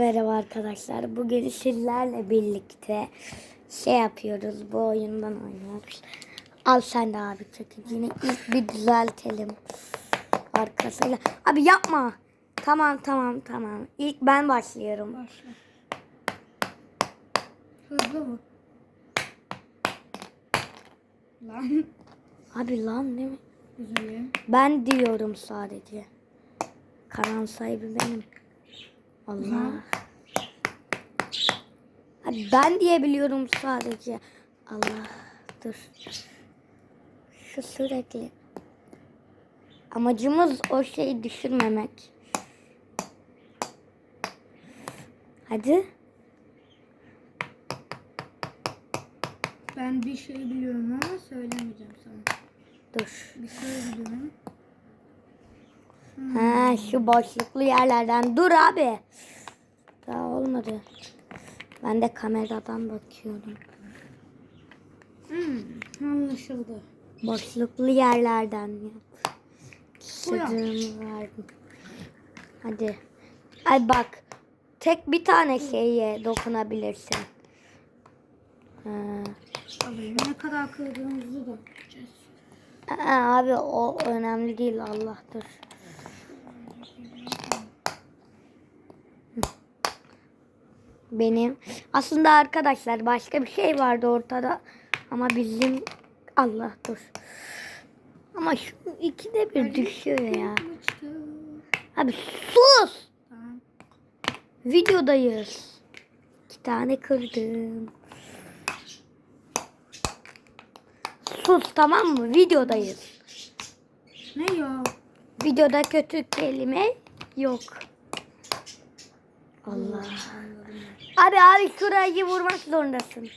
Merhaba arkadaşlar. Bugün sizlerle birlikte şey yapıyoruz. Bu oyundan oynuyoruz. Al sen de abi çekicini. İlk bir düzeltelim. Arkasıyla. Abi yapma. Tamam tamam tamam. İlk ben başlıyorum. Başla. Hızlı mı? Lan. Abi lan değil mi? Güzelim. Ben diyorum sadece. Kanal sahibi benim. Allah. Abi ben diyebiliyorum sadece. Allah. Dur. Şu sürekli. Amacımız o şeyi düşürmemek. Hadi. Ben bir şey biliyorum ama söylemeyeceğim sana. Dur. Bir şey biliyorum. Ha şu boşluklu yerlerden. Dur abi. Daha olmadı. Ben de kameradan bakıyorum. Hmm, anlaşıldı. Boşluklu yerlerden yap. Sırrımı verdim. Hadi. Ay bak. Tek bir tane şeye dokunabilirsin. Ha. Alayım. Ne kadar kırdığımızı da. Aa, abi o önemli değil Allah'tır. Benim aslında arkadaşlar başka bir şey vardı ortada ama bizim Allah dur. Ama şu ikide bir düşüyor ya. Kaçtı. Abi sus. Videodayız. İki tane kırdım. Sus tamam mı? Videodayız. Ne ya? Videoda kötü kelime yok. Allah. Anladım. Abi abi şurayı vurmak zorundasın.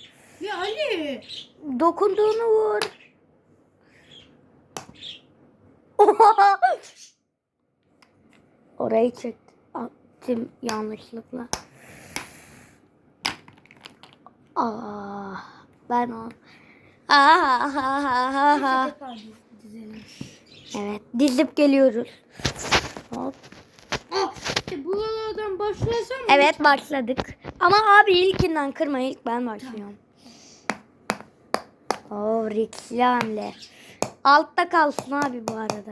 Ya Ali. Dokunduğunu vur. Orayı çek. Attım yanlışlıkla. Aa, ben o. Aa, Tekrar dizelim. evet, dizip geliyoruz. Hop. Ah, e, buralardan başlasam mı? Evet başladık. Ama abi ilkinden kırma ilk ben başlıyorum. Oo riskli hamle. Altta kalsın abi bu arada.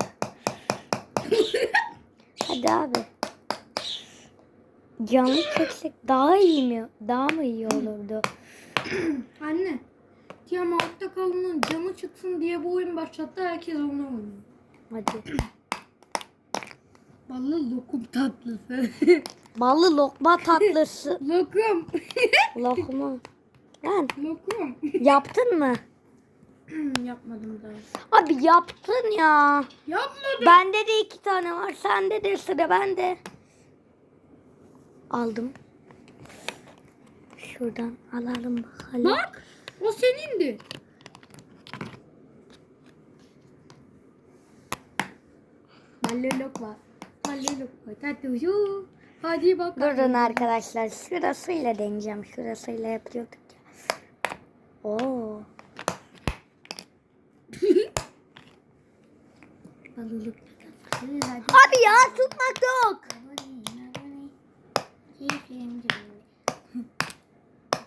Hadi abi. Canlı çeksek daha iyi mi? Daha mı iyi olurdu? Anne. Tiyam altta kalanın canı çıksın diye bu oyun başlattı. Herkes onu oynuyor. Hadi. Ballı lokum tatlısı. Ballı lokma tatlısı. lokum. Lokma. Lan lokum. yaptın mı? Yapmadım daha. Abi yaptın ya. Yapmadım. Bende de iki tane var. Sende de sıra bende. Aldım. Şuradan alalım bakalım. Bak. O senindi. Ballı lokma. Ballı lokma. Tatlısı. Hadi bakalım. Durun arkadaşlar. Şurasıyla deneyeceğim. Şurasıyla yapıyorduk ya. Oo. Hadi. Abi ya tutmak yok.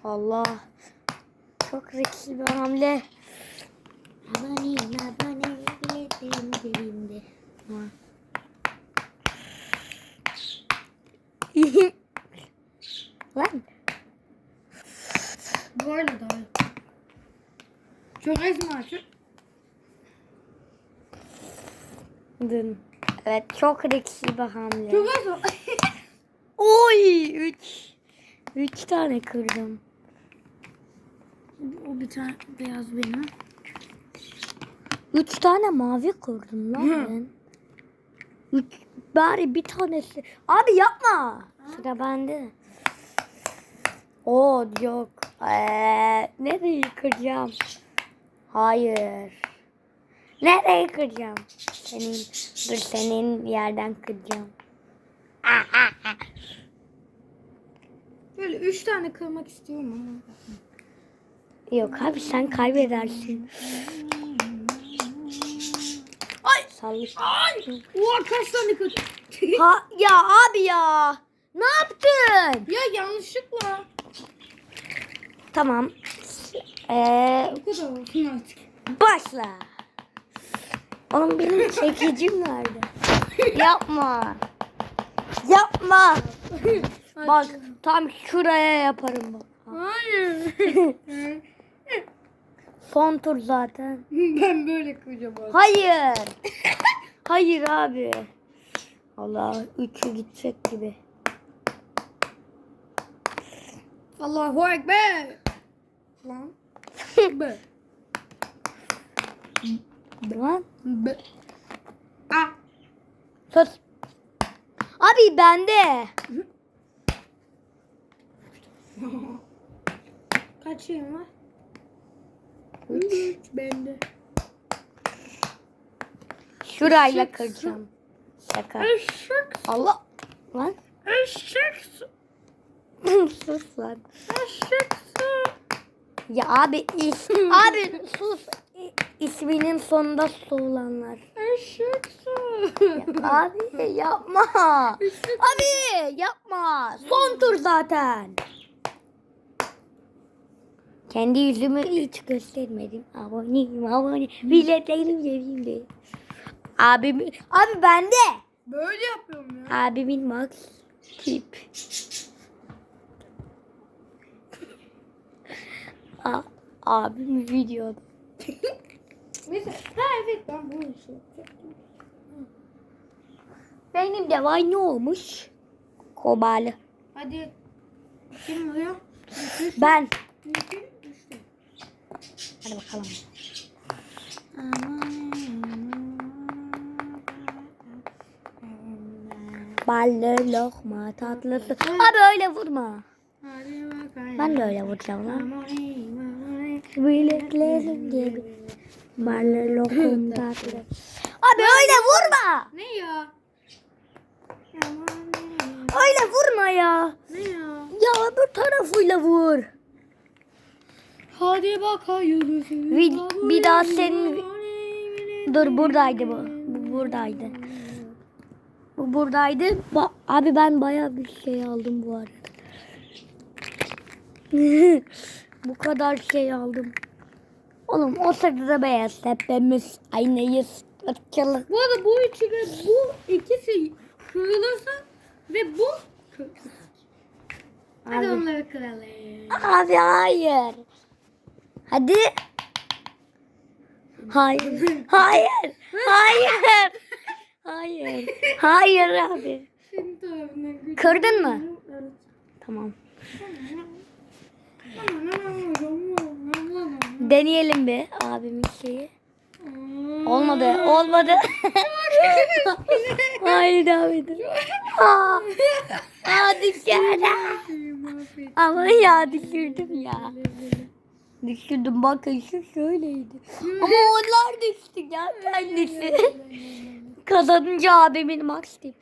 Allah. Çok riskli bir hamle. Abone abone biletim cebimde. Ha. Lan. Böyle daha iyi. Çok ezme çok. Dün. Evet çok riskli bir hamle. Çok ezme. Oy üç. Üç tane kırdım. o bir tane beyaz benim. Üç tane mavi kırdım lan Hı. ben. Üç, bari bir tanesi. Abi yapma. Sıra bende. Oo yok. Ee, nereyi kıracağım? Hayır. Nereyi kıracağım? Senin, dur senin yerden kıracağım. Böyle üç tane kırmak istiyorum ama. Yok abi sen kaybedersin. Ay! Sallış. Ay! Oha kaç tane kır? Ha ya abi ya. Ne yaptın? Ya yanlışlıkla. Tamam. Ee, başla. Oğlum benim çekicim nerede? Yapma. Yapma. Bak tam şuraya yaparım bak. Hayır. Son tur zaten. ben böyle kocaman. Hayır. Hayır abi. Allah üçü gidecek gibi. Allahu Ekber. Lan. Be. Lan Be. Ah. sus. Abi bende. Kaç şeyim var? Üç bende. Şurayla kıracağım. Şaka. Eşek. Allah. Lan. Eşek. sus lan. Ya abi abi sus. İsminin sonunda su olanlar. Eşek. Abi yapma. Abi yapma. Son tur zaten. Kendi yüzümü hiç göstermedim. Aboneyim abone. Biletlerim cebimde. Abim, abi bende. Böyle yapıyorum ya. Abimin max tip. A, abim videoda. Mesela, ha evet ben bunu yapacaktım. Benim de vay ne olmuş? Kobalı. Hadi. Kim oluyor? Ben. Hadi bakalım. Ballı lokma tatlısı. Abi öyle vurma. Ben de öyle vuracağım lan. Gibi. Ballı lokum tatlı. Abi öyle vurma. Ne ya? Öyle vurma ya. Ne ya? Ya öbür tarafıyla vur. Hadi bakayım. Bir- bir daha senin- Dur buradaydı bu. Bu buradaydı. Bu buradaydı. Ba- Abi ben bayağı bir şey aldım bu arada. bu kadar şey aldım. Oğlum o sırada beyaz hepimiz aynıyız. Irkçılık. Bu arada bu üçü ve bu ikisi kırılırsa ve bu kırılır. Hadi Abi. onları kıralım. Abi hayır. Hadi. Hayır. Hayır. Hayır. Hayır. Hayır abi. Kırdın mı? Tamam. Deneyelim bir abimin şeyi. Olmadı. Olmadı. Hayır abi. dur. Aa, Aa düşürdüm. Ama ya düşürdüm ya. Düşürdüm bakın şu şöyleydi. Ama onlar düştü ya kendisi. Kazanınca abimin max tip.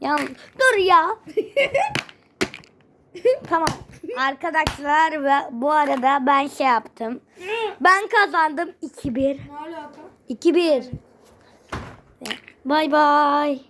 Ya dur ya. Tamam. Arkadaşlar ve bu arada ben şey yaptım. Ben kazandım 2-1. Ne alaka? 2-1. Bay bay.